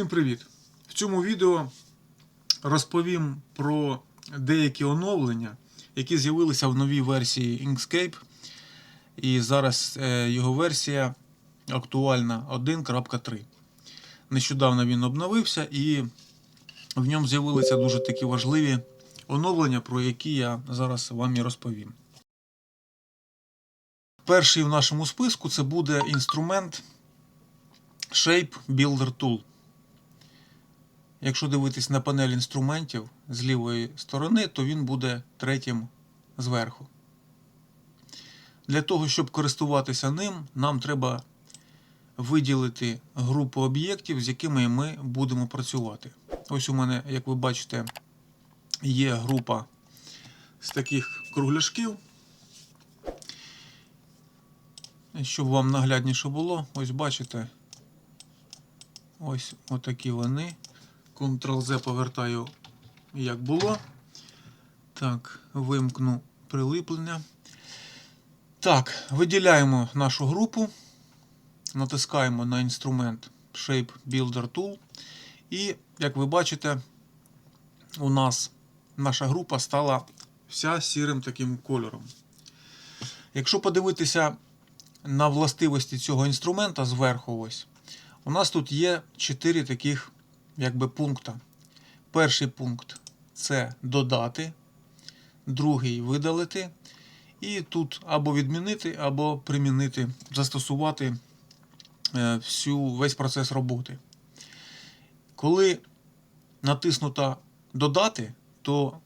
Всім привіт! В цьому відео розповім про деякі оновлення, які з'явилися в новій версії Inkscape. І зараз е, його версія актуальна 1.3. Нещодавно він обновився і в ньому з'явилися дуже такі важливі оновлення, про які я зараз вам і розповім. Перший в нашому списку це буде інструмент Shape Builder Tool. Якщо дивитись на панель інструментів з лівої сторони, то він буде третім зверху. Для того, щоб користуватися ним, нам треба виділити групу об'єктів, з якими ми будемо працювати. Ось у мене, як ви бачите, є група з таких кругляшків. Щоб вам наглядніше було, ось бачите, ось отакі вони. Ctrl-Z повертаю, як було. Так, вимкну прилиплення. Так, виділяємо нашу групу, натискаємо на інструмент Shape Builder Tool. І, як ви бачите, у нас наша група стала вся сірим таким кольором. Якщо подивитися на властивості цього інструмента зверху, ось, у нас тут є 4 таких якби пункта. Перший пункт це додати, другий видалити. І тут або відмінити, або примінити, застосувати е, всю, весь процес роботи. Коли натиснуто додати, то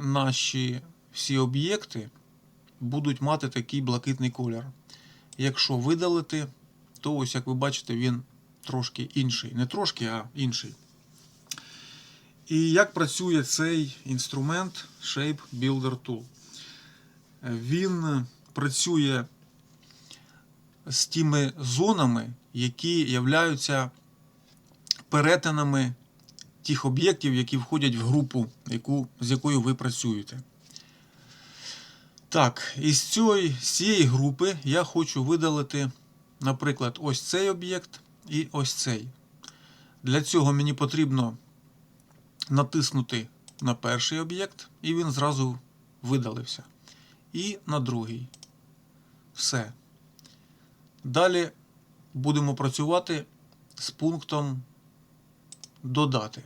наші всі об'єкти будуть мати такий блакитний колір. Якщо видалити, то ось, як ви бачите, він трошки інший. Не трошки, а інший. І як працює цей інструмент Shape Builder Tool? Він працює з тими зонами, які являються перетинами тих об'єктів, які входять в групу, яку, з якою ви працюєте. Так, із цієї, з цієї групи я хочу видалити, наприклад, ось цей об'єкт і ось цей. Для цього мені потрібно натиснути на перший об'єкт, і він зразу видалився. І на другий. Все. Далі будемо працювати з пунктом додати.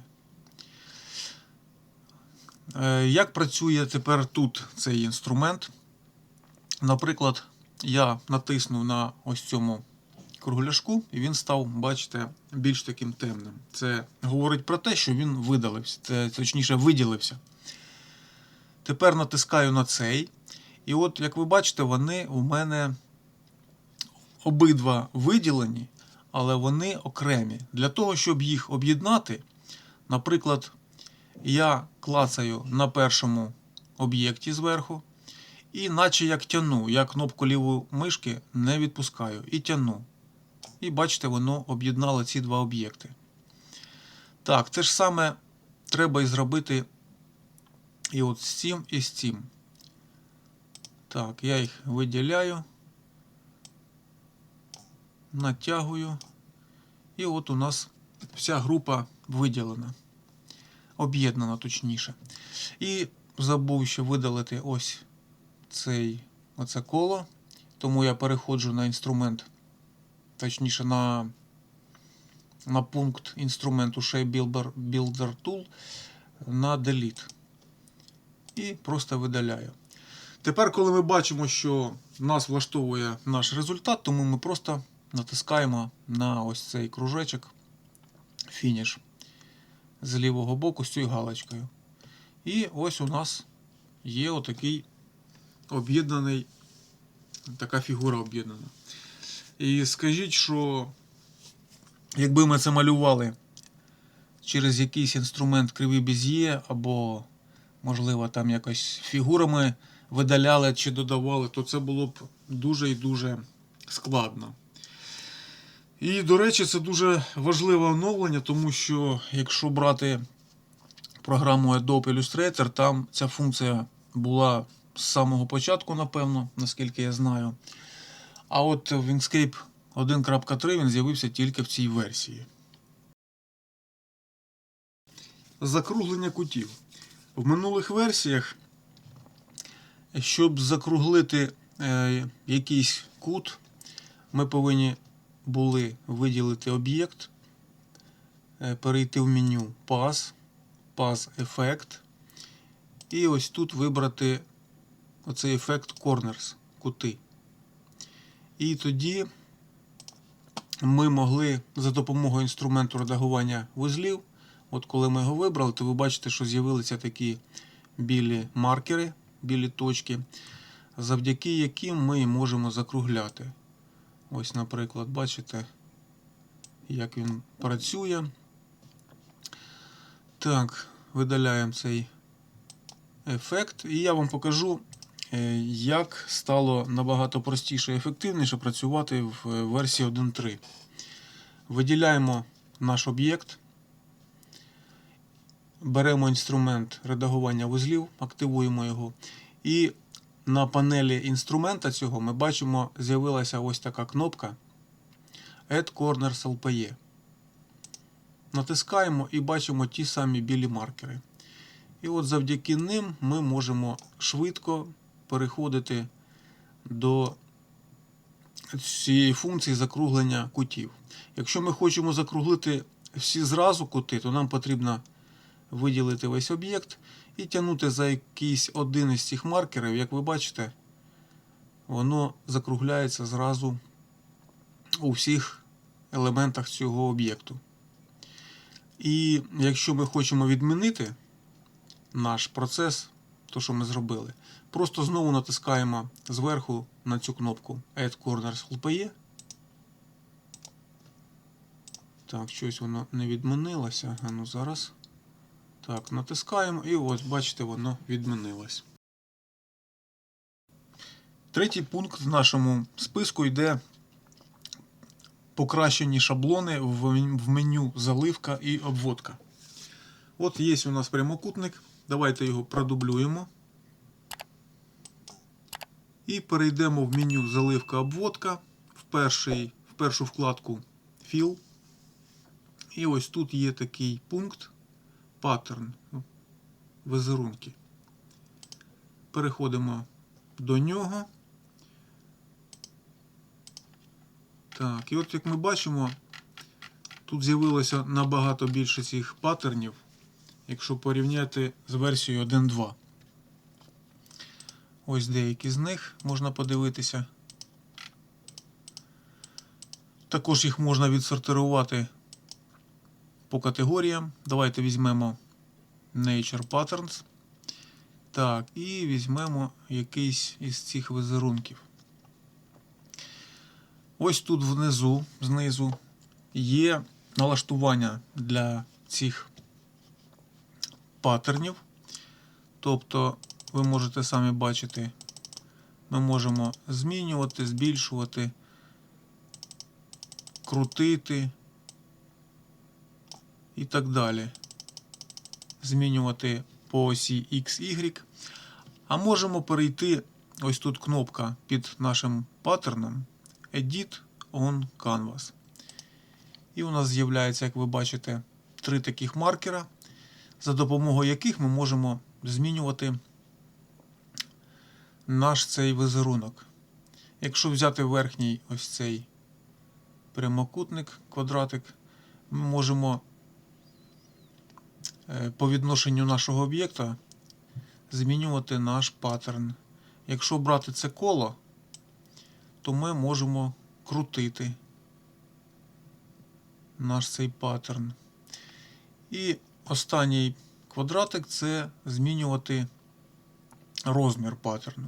Е, Як працює тепер тут цей інструмент? Наприклад, я натиснув на ось цьому кругляшку, і він став, бачите, більш таким темним. Це говорить про те, що він видалився, це, точніше, виділився. Тепер натискаю на цей. І от, як ви бачите, вони у мене обидва виділені, але вони окремі. Для того, щоб їх об'єднати, наприклад, я клацаю на першому об'єкті зверху, і наче як тяну, я кнопку лівої мишки не відпускаю і тяну. І бачите, воно об'єднало ці два об'єкти. Так, те ж саме треба і зробити і от з цим, і з цим. Так, я їх виділяю, натягую. І от у нас вся група виділена. Об'єднана точніше. І забув ще видалити ось цей, оце коло. Тому я переходжу на інструмент, точніше на на пункт інструменту Shape Builder, Builder Tool на Delete. І просто видаляю. Тепер, коли ми бачимо, що нас влаштовує наш результат, тому ми просто натискаємо на ось цей кружечок фініш з лівого боку з цією галочкою. І ось у нас є отакий об'єднаний, така фігура об'єднана. І скажіть, що якби ми це малювали через якийсь інструмент кривий без'є, або, можливо, там якось фігурами видаляли чи додавали, то це було б дуже і дуже складно. І, до речі, це дуже важливе оновлення, тому що якщо брати програму Adobe Illustrator, там ця функція була з самого початку, напевно, наскільки я знаю. А от в Inkscape 1.3 він з'явився тільки в цій версії. закруглення кутів. В минулих версіях, щоб закруглити е, якийсь кут, ми повинні були виділити об'єкт, е, перейти в меню Pass, Pass Effect. І ось тут вибрати оцей ефект Corners, кути. І тоді ми могли за допомогою інструменту редагування вузлів, от коли ми його вибрали, то ви бачите, що з'явилися такі білі маркери, білі точки, завдяки яким ми можемо закругляти. Ось, наприклад, бачите, як він працює. Так, видаляємо цей ефект. І я вам покажу, як стало набагато простіше і ефективніше працювати в е, версії 1.3. Виділяємо наш об'єкт, беремо інструмент редагування вузлів, активуємо його. І на панелі інструмента цього ми бачимо, з'явилася ось така кнопка Add Corners LPE. Натискаємо і бачимо ті самі білі маркери. І от завдяки ним ми можемо швидко переходити до цієї функції закруглення кутів. Якщо ми хочемо закруглити всі зразу кути, то нам потрібно виділити весь об'єкт і тягнути за якийсь один із цих маркерів. Як ви бачите, воно закругляється зразу у всіх елементах цього об'єкту. І якщо ми хочемо відмінити наш процес, то що ми зробили, просто знову натискаємо зверху на цю кнопку Add Corners LPE. Так, щось воно не відмінилося. А ну зараз. Так, натискаємо і ось, бачите, воно відмінилось. Третій пункт в нашому списку йде покращені шаблони в меню заливка і обводка. От є у нас прямокутник. Давайте його продублюємо. І перейдемо в меню заливка обводка в, перший, в першу вкладку Fill. І ось тут є такий пункт паттерн візерунки. Переходимо до нього. Так, і от як ми бачимо, тут з'явилося набагато більше цих паттернів, якщо порівняти з версією 1.2. Ось деякі з них можна подивитися. Також їх можна відсортирувати по категоріям. Давайте візьмемо Nature Patterns. Так, і візьмемо якийсь із цих візерунків. Ось тут внизу, знизу, є налаштування для цих паттернів. Тобто, ви можете самі бачити, ми можемо змінювати, збільшувати, крутити і так далі. Змінювати по осі X, Y. А можемо перейти, ось тут кнопка під нашим паттерном Edit on Canvas. І у нас з'являється, як ви бачите, три таких маркера, за допомогою яких ми можемо змінювати наш цей візерунок. Якщо взяти верхній ось цей прямокутник, квадратик, ми можемо е, по відношенню нашого об'єкта змінювати наш паттерн. Якщо брати це коло, то ми можемо крутити наш цей паттерн. І останній квадратик це змінювати розмір паттерну.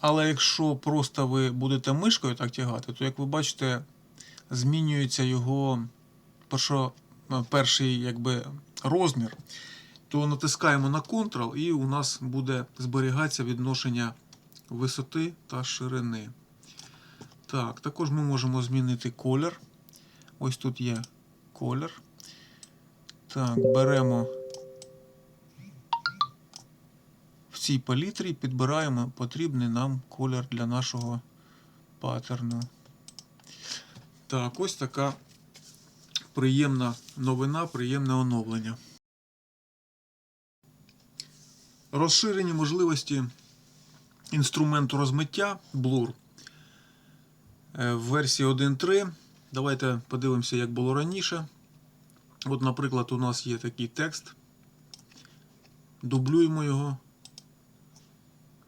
Але якщо просто ви будете мишкою так тягати, то як ви бачите, змінюється його першо, перший якби, розмір, то натискаємо на Ctrl і у нас буде зберігатися відношення висоти та ширини. Так, також ми можемо змінити колір. Ось тут є колір. Так, беремо в цій палітрі, підбираємо потрібний нам колір для нашого паттерну. Так, ось така приємна новина, приємне оновлення. Розширені можливості інструменту розмиття Blur Е, в версії 1.3. Давайте подивимося, як було раніше. От, наприклад, у нас є такий текст. Дублюємо його.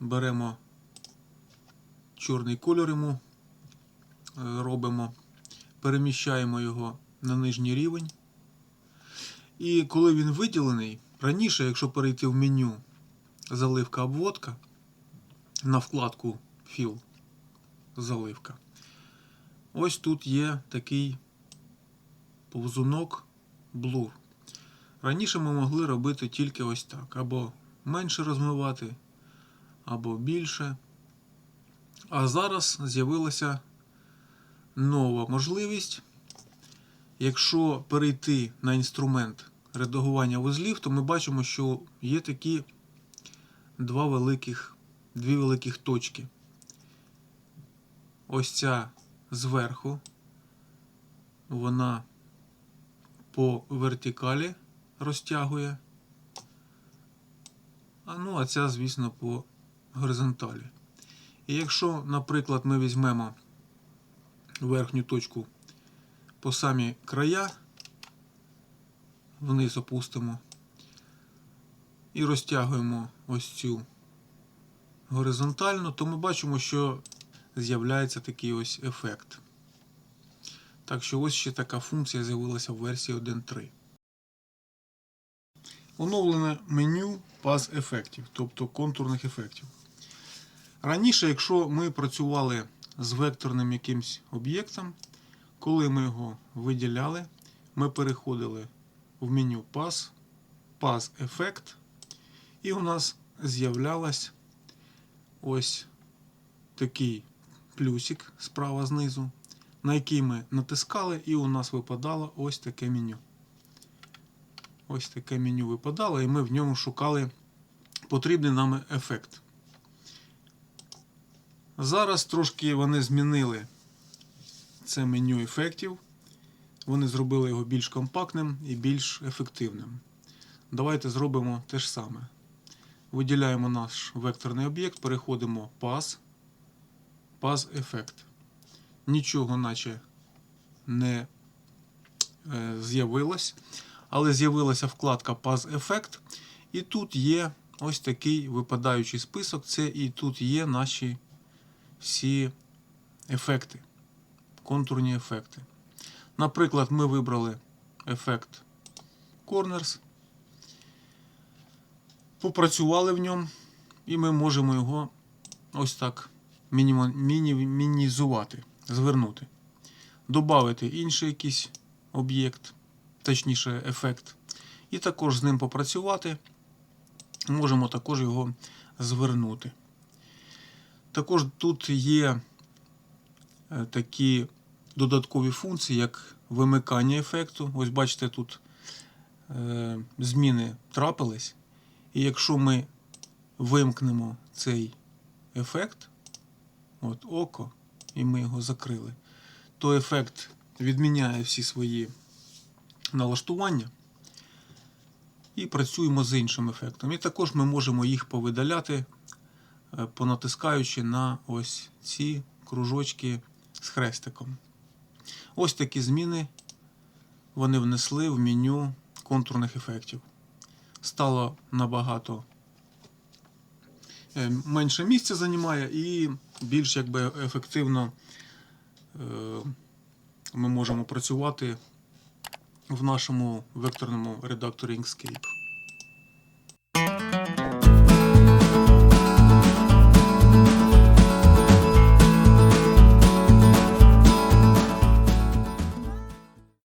Беремо чорний кольор йому, е, робимо, переміщаємо його на нижній рівень. І коли він виділений, раніше, якщо перейти в меню заливка обводка на вкладку Fill заливка, ось тут є такий повзунок Blur. Раніше ми могли робити тільки ось так, або менше розмивати, або більше. А зараз з'явилася нова можливість. Якщо перейти на інструмент редагування вузлів, то ми бачимо, що є такі два великих, дві великих точки. Ось ця зверху, вона по вертикалі розтягує. А ну, а ця, звісно, по горизонталі. І якщо, наприклад, ми візьмемо верхню точку по самі края, вниз опустимо і розтягуємо ось цю горизонтально, то ми бачимо, що з'являється такий ось ефект. Так що ось ще така функція з'явилася в версії 1.3. Оновлене меню паз ефектів, тобто контурних ефектів. Раніше, якщо ми працювали з векторним якимсь об'єктом, коли ми його виділяли, ми переходили в меню Pass, Pass Effect, і у нас з'являлась ось такий плюсик справа знизу, на який ми натискали, і у нас випадало ось таке меню. Ось таке меню випадало, і ми в ньому шукали потрібний нам ефект. Зараз трошки вони змінили це меню ефектів. Вони зробили його більш компактним і більш ефективним. Давайте зробимо те ж саме. Виділяємо наш векторний об'єкт, переходимо Pass, Pass Effect. Нічого наче не е, з'явилось, але з'явилася вкладка Pass Effect. І тут є ось такий випадаючий список. Це і тут є наші всі ефекти, контурні ефекти. Наприклад, ми вибрали ефект Corners, попрацювали в ньому, і ми можемо його ось так мінімо- міні- мінізувати, звернути. Добавити інший якийсь об'єкт, точніше ефект, і також з ним попрацювати. Можемо також його звернути. Також тут є е, такі додаткові функції, як вимикання ефекту. Ось бачите, тут е, зміни трапились. І якщо ми вимкнемо цей ефект, от око, і ми його закрили, то ефект відміняє всі свої налаштування. І працюємо з іншим ефектом. І також ми можемо їх повидаляти е, понатискаючи на ось ці кружочки з хрестиком. Ось такі зміни вони внесли в меню контурних ефектів. Стало набагато е, менше місця займає і більш якби ефективно е, ми можемо працювати в нашому векторному редакторі Inkscape.